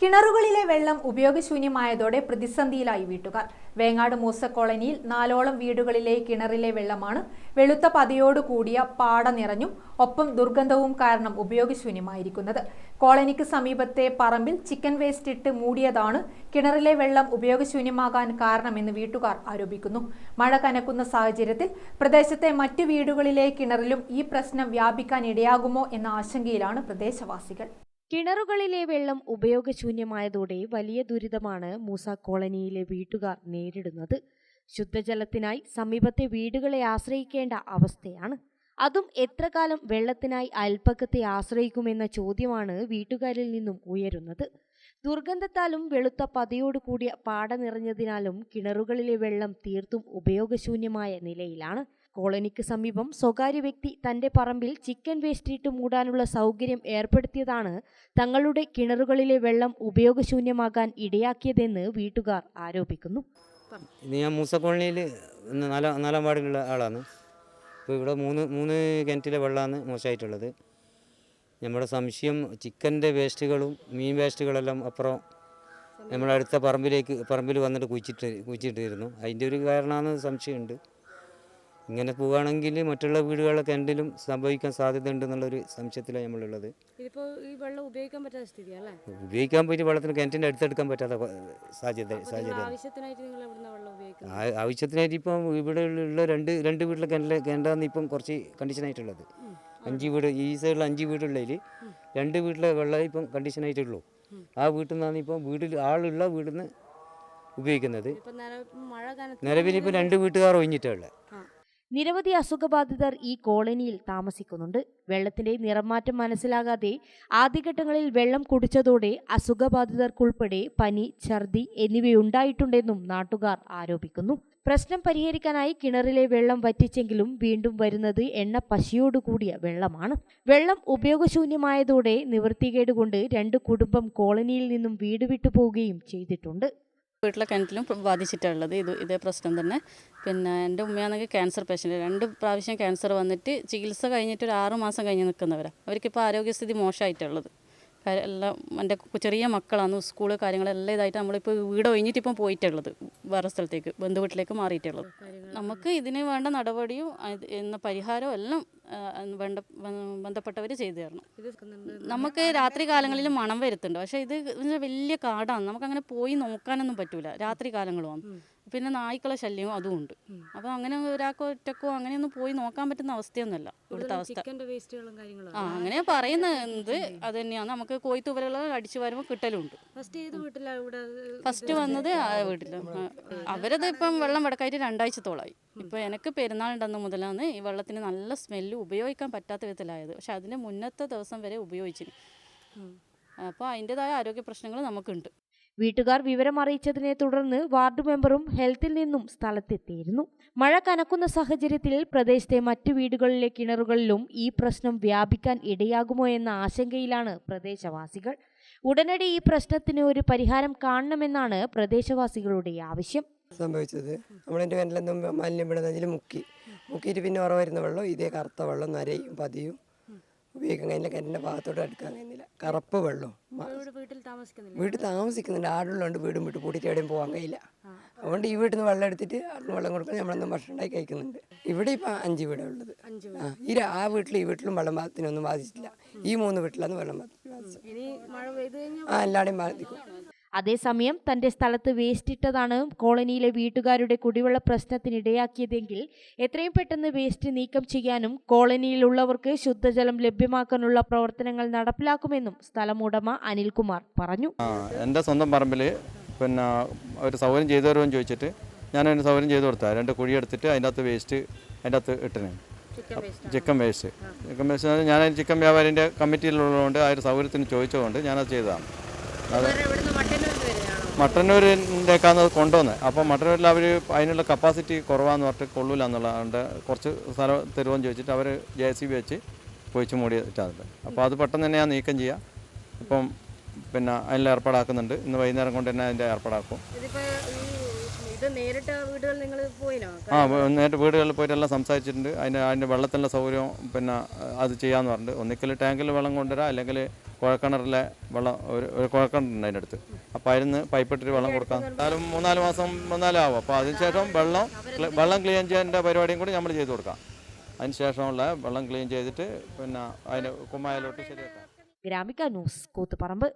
കിണറുകളിലെ വെള്ളം ഉപയോഗശൂന്യമായതോടെ പ്രതിസന്ധിയിലായി വീട്ടുകാർ. വേങ്ങാട് മൂസ കോളനിയിൽ നാലോളം വീടുകളിലെ കിണറിലെ വെള്ളമാണ് വെളുത്ത പതിയോട് കൂടിയ പാട നിറഞ്ഞും ഒപ്പം ദുർഗന്ധവും കാരണം ഉപയോഗശൂന്യമായിരിക്കുന്നത്. കോളനിക്ക് സമീപത്തെ പറമ്പിൽ ചിക്കൻ വേസ്റ്റ് ഇട്ട് മൂടിയതാണ് കിണറിലെ വെള്ളം ഉപയോഗശൂന്യമാകാൻ കാരണമെന്ന് വീട്ടുകാർ ആരോപിക്കുന്നു. മഴ കനക്കുന്ന സാഹചര്യത്തിൽ പ്രദേശത്തെ മറ്റു വീടുകളിലെ കിണറിലും ഈ പ്രശ്നം വ്യാപിക്കാൻ ഇടയാകുമോ എന്ന ആശങ്കയിലാണ് പ്രദേശവാസികൾ. കിണറുകളിലെ വെള്ളം ഉപയോഗശൂന്യമായതോടെ വലിയ ദുരിതമാണ് മൂസ കോളനിയിലെ വീട്ടുകാർ നേരിടുന്നത്. ശുദ്ധജലത്തിനായി സമീപത്തെ വീടുകളെ ആശ്രയിക്കേണ്ട അവസ്ഥയാണ്. അതും എത്ര കാലം വെള്ളത്തിനായി അയൽപ്പക്കത്തെ ആശ്രയിക്കുമെന്ന ചോദ്യമാണ് വീട്ടുകാരിൽ നിന്നും ഉയരുന്നത്. ദുർഗന്ധത്താലും വെളുത്ത പതയോടുകൂടിയ പാട നിറഞ്ഞതിനാലും കിണറുകളിലെ വെള്ളം തീർത്തും ഉപയോഗശൂന്യമായ നിലയിലാണ്. കോളനിക്ക് സമീപം സ്വകാര്യ വ്യക്തി തന്റെ പറമ്പിൽ ചിക്കൻ വേസ്റ്റ് ഇട്ട് മൂടാനുള്ള സൗകര്യം ഏർപ്പെടുത്തിയതാണ് തങ്ങളുടെ കിണറുകളിലെ വെള്ളം ഉപയോഗശൂന്യമാകാൻ ഇടയാക്കിയതെന്ന് വീട്ടുകാർ ആരോപിക്കുന്നു. ഞാൻ മൂസ കോളനിയിൽ നാലാം നാലാം വാർഡിലുള്ള ആളാണ്. ഇപ്പോൾ ഇവിടെ മൂന്ന് മൂന്ന് കിണറ്റിലെ വെള്ളമാണ് മോശമായിട്ടുള്ളത്. നമ്മുടെ സംശയം ചിക്കന്റെ വേസ്റ്റുകളും മീൻ വേസ്റ്റുകളെല്ലാം അപ്പുറം നമ്മുടെ അടുത്ത പറമ്പിലേക്ക് പറമ്പിൽ വന്നിട്ട് കുഴിച്ചിട്ട് കുഴിച്ചിട്ടിരുന്നു. അതിന്റെ ഒരു കാരണമാണ് സംശയമുണ്ട്. ഇങ്ങനെ പോവുകയാണെങ്കിൽ മറ്റുള്ള വീടുകളൊക്കെ എന്തെങ്കിലും സംഭവിക്കാൻ സാധ്യതയുണ്ട് എന്നുള്ളൊരു സംശയത്തിലാണ് നമ്മളുള്ളത്. ഈ വെള്ളം ഉപയോഗിക്കാൻ പറ്റാത്ത സ്ഥിതിയല്ലേ ഉപയോഗിക്കാൻ പറ്റിയ വെള്ളത്തിന് കിണറ്റിന്റെ അടുത്തെടുക്കാൻ പറ്റാത്ത സാധ്യത സാധ്യത. ആവശ്യത്തിനായിട്ട് ഇപ്പം ഇവിടെ ഉള്ള രണ്ട് രണ്ട് വീട്ടിലെ കിണറ്റിലെ കിണറാന്ന് ഇപ്പം കുറച്ച് കണ്ടീഷനായിട്ടുള്ളത്. അഞ്ച് വീട് ഈ സൈഡിൽ അഞ്ച് വീടുള്ളതിൽ രണ്ട് വീട്ടിലെ വെള്ളം ഇപ്പം കണ്ടീഷനായിട്ടുള്ളൂ. ആ വീട്ടിൽ നിന്നാണ് ഇപ്പം വീട്ടിൽ ആളുള്ള വീട്ടിൽ നിന്ന് ഉപയോഗിക്കുന്നത് നിലവിൽ ഇപ്പം രണ്ട് വീട്ടുകാർ ഒഴിഞ്ഞിട്ടുള്ളത് നിരവധി അസുഖബാധിതർ ഈ കോളനിയിൽ താമസിക്കുന്നുണ്ട്. വെള്ളത്തിന്റെ നിറമാറ്റം മനസ്സിലാകാതെ ആദ്യഘട്ടങ്ങളിൽ വെള്ളം കുടിച്ചതോടെ അസുഖബാധിതർക്കുൾപ്പെടെ പനി ഛർദി എന്നിവയുണ്ടായിട്ടുണ്ടെന്നും നാട്ടുകാർ ആരോപിക്കുന്നു. പ്രശ്നം പരിഹരിക്കാനായി കിണറിലെ വെള്ളം വറ്റിച്ചെങ്കിലും വീണ്ടും വരുന്നത് എണ്ണ പശിയോടുകൂടിയ വെള്ളമാണ്. വെള്ളം ഉപയോഗശൂന്യമായതോടെ നിവൃത്തികേടുകൊണ്ട് രണ്ട് കുടുംബം കോളനിയിൽ നിന്നും വീട് വിട്ടുപോവുകയും ചെയ്തിട്ടുണ്ട്. വീട്ടിലെ കിണറ്റിലും ബാധിച്ചിട്ടുള്ളത്. ഇത് ഇതേ പ്രശ്നം തന്നെ. പിന്നെ എന്റെ ഉമ്മയാണെങ്കിൽ ക്യാൻസർ പേഷ്യന്റ് രണ്ട് പ്രാവശ്യം ക്യാൻസർ വന്നിട്ട് ചികിത്സ കഴിഞ്ഞിട്ട് ഒരു ആറ് മാസം കഴിഞ്ഞ് നിൽക്കുന്നവരാണ് അവർക്കിപ്പോൾ ആരോഗ്യസ്ഥിതി മോശമായിട്ടുള്ളത്. എല്ലാം എന്റെ ചെറിയ മക്കളാണ്. സ്കൂൾ കാര്യങ്ങളെല്ലാം ഇതായിട്ട് നമ്മളിപ്പോൾ വീട് ഒഴിഞ്ഞിട്ട് ഇപ്പം പോയിട്ടുള്ളത്. വേറെ സ്ഥലത്തേക്ക് ബന്ധുവീട്ടിലേക്ക് മാറിയിട്ടുള്ളത്. നമുക്ക് ഇതിന് വേണ്ട നടപടിയും എന്ന പരിഹാരവും എല്ലാം ബന്ധപ്പെട്ടവർ ചെയ്തു തരണം. നമുക്ക് രാത്രി കാലങ്ങളിൽ മണം വരുത്തുണ്ട് പക്ഷേ ഇത് വലിയ കാടാണ്. നമുക്ക് അങ്ങനെ പോയി നോക്കാനൊന്നും പറ്റൂല. രാത്രി കാലങ്ങളുമാണ്. പിന്നെ നായ്ക്കളെ ശല്യവും അതും ഉണ്ട്. അപ്പോൾ അങ്ങനെ ഒരാൾക്കോ ഒറ്റക്കോ അങ്ങനെയൊന്നും പോയി നോക്കാൻ പറ്റുന്ന അവസ്ഥയൊന്നുമല്ല. ഇവിടുത്തെ അവസ്ഥ. ആ അങ്ങനെ പറയുന്നത് അത് തന്നെയാണ്. നമുക്ക് കോയിത്തൂവലുകൾ അടിച്ചു വരുമ്പോൾ കിട്ടലുണ്ട്. ഫസ്റ്റ് വീട്ടിലാ വന്നത് ആ വീട്ടിൽ അവരത് ഇപ്പം വെള്ളം വടക്കായിട്ട് രണ്ടാഴ്ചത്തോളായി. ഇപ്പൊ എനിക്ക് പെരുന്നാളുണ്ടെന്ന് മുതലാണ് ഈ വെള്ളത്തിന് നല്ല സ്മെല്ല് ഉപയോഗിക്കാൻ പറ്റാത്ത വിധത്തിലായത്. പക്ഷെ അതിന് മുന്നത്തെ ദിവസം വരെ ഉപയോഗിച്ചിരുന്നു അപ്പോൾ അതിന്റെതായ ആരോഗ്യ പ്രശ്നങ്ങൾ നമുക്കുണ്ട്. വീട്ടുകാർ വിവരം അറിയിച്ചതിനെ തുടർന്ന് വാർഡ് മെമ്പറും ഹെൽത്തിൽ നിന്നും സ്ഥലത്തെത്തിയിരുന്നു. മഴ കനക്കുന്ന സാഹചര്യത്തിൽ പ്രദേശത്തെ മറ്റു വീടുകളിലെ കിണറുകളിലും ഈ പ്രശ്നം വ്യാപിക്കാൻ ഇടയാകുമോ എന്ന ആശങ്കയിലാണ് പ്രദേശവാസികൾ. ഉടനടി ഈ പ്രശ്നത്തിന് ഒരു പരിഹാരം കാണണമെന്നാണ് പ്രദേശവാസികളുടെ ആവശ്യം. സംഭവിച്ചത്. നമ്മളതിന്റെ കിണറ്റിലെന്തും മാലിന്യം വിടുന്നതിൽ മുക്കി. മുക്കിയിട്ട് പിന്നെ ഉറ വരുന്ന വെള്ളം ഇതേ കറുത്ത വെള്ളം നരയും പതിയും ഉപയോഗിക്കാൻ കഴിഞ്ഞില്ല കിണറ്റിന്റെ ഭാഗത്തോട്ട് എടുക്കാൻ കഴിഞ്ഞില്ല കറുപ്പ് വെള്ളം. വീട്ടിൽ താമസിക്കുന്നുണ്ട്. ആടുള്ളതുകൊണ്ട് വീടും വിട്ട് പൂട്ടിയിട്ട് എവിടെയും പോകാൻ കഴിയില്ല. അതുകൊണ്ട് ഈ വീട്ടിൽ നിന്ന് വെള്ളം എടുത്തിട്ട് ആടിന് വെള്ളം കൊടുക്കാൻ നമ്മളൊന്നും ഭക്ഷണം ഉണ്ടാക്കി കഴിക്കുന്നുണ്ട്. ഇവിടെ ഇപ്പം അഞ്ച് വീടാണ് ഉള്ളത്. ആ ഈ ആ വീട്ടിൽ ഈ വീട്ടിലും വെള്ളം ബാധത്തിനൊന്നും ബാധിച്ചിട്ടില്ല. ഈ മൂന്ന് വീട്ടിലാണ് വെള്ളം ബാധിച്ചത് ആ എല്ലാവരെയും ബാധിക്കും. അതേസമയം തന്റെ സ്ഥലത്ത് വേസ്റ്റ് ഇട്ടതാണ് കോളനിയിലെ വീട്ടുകാരുടെ കുടിവെള്ള പ്രശ്നത്തിനിടയാക്കിയതെങ്കിൽ എത്രയും പെട്ടെന്ന് വേസ്റ്റ് നീക്കം ചെയ്യാനും കോളനിയിലുള്ളവർക്ക് ശുദ്ധജലം ലഭ്യമാക്കാനുള്ള പ്രവർത്തനങ്ങൾ നടപ്പിലാക്കുമെന്നും സ്ഥലമുടമ അനിൽകുമാർ പറഞ്ഞു. എന്റെ സ്വന്തം പറമ്പിൽ പിന്നെ ഒരു സൗകര്യം ചെയ്തു തരുമെന്ന് ചോദിച്ചിട്ട് ഞാൻ അതിന് സൗകര്യം ചെയ്തു കൊടുത്താൽ രണ്ട് കുഴി എടുത്തിട്ട് അതിന്റെ അകത്ത് വേസ്റ്റ് അതിന്റെ അകത്ത് ഇട്ടിന്. Chicken waste chicken waste. ഞാൻ ചിക്കൻ വ്യാപാരിന്റെ കമ്മിറ്റിയിലുള്ളതുകൊണ്ട് ആ ഒരു സൗകര്യത്തിന് ചോദിച്ചതുകൊണ്ട് ഞാനത് ചെയ്തതാണ്. മട്ടന്നൂരിന്റെക്കാണ് കൊണ്ടുവന്നത് അപ്പോൾ മട്ടന്നൂരിൽ അവർ അതിനുള്ള കപ്പാസിറ്റി കുറവാന്ന് പറഞ്ഞിട്ട് കൊള്ളൂല എന്നുള്ളതുകൊണ്ട് കുറച്ച് സ്ഥലം തരുമെന്ന് ചോദിച്ചിട്ട് അവർ ജെ സി ബി വെച്ച് പൊഴിച്ച് മൂടിയിട്ടുണ്ട് അപ്പോൾ അത് പെട്ടെന്ന് തന്നെ ഞാൻ നീക്കം ചെയ്യാം. ഇപ്പം പിന്നെ അതിൽ ഏർപ്പാടാക്കുന്നുണ്ട്. ഇന്ന് വൈകുന്നേരം കൊണ്ട് തന്നെ അതിന്റെ ഏർപ്പാടാക്കും. ആ നേരിട്ട് വീടുകളിൽ പോയിട്ടെല്ലാം സംസാരിച്ചിട്ടുണ്ട്. അതിന്റെ അതിന്റെ വെള്ളത്തിന്റെ സൗകര്യം പിന്നെ അത് ചെയ്യാന്ന് പറഞ്ഞിട്ട്. ഒന്നിക്കൽ ടാങ്കിൽ വെള്ളം കൊണ്ടുവരാം അല്ലെങ്കിൽ കുഴക്കിണറിലെ വെള്ളം ഒരു ഒരു കുഴക്കിണറുണ്ട് അതിന്റെ അടുത്ത്. അപ്പോൾ അതിന് പൈപ്പിട്ടിട്ട് വെള്ളം കൊടുക്കാം. എന്നാലും മൂന്നാൽ മാസം വന്നാലാവും ആവും. അപ്പോൾ അതിനുശേഷം വെള്ളം വെള്ളം ക്ലീൻ ചെയ്യേണ്ട പരിപാടിയും കൂടി നമ്മൾ ചെയ്ത് കൊടുക്കാം. അതിന് ശേഷമുള്ള വെള്ളം ക്ലീൻ ചെയ്തിട്ട് പിന്നെ അതിന് കുമ്മായിലോട്ട് ശരിയാക്കാം. ഗ്രാമിക ന്യൂസ് കൂത്തുപറമ്പ്.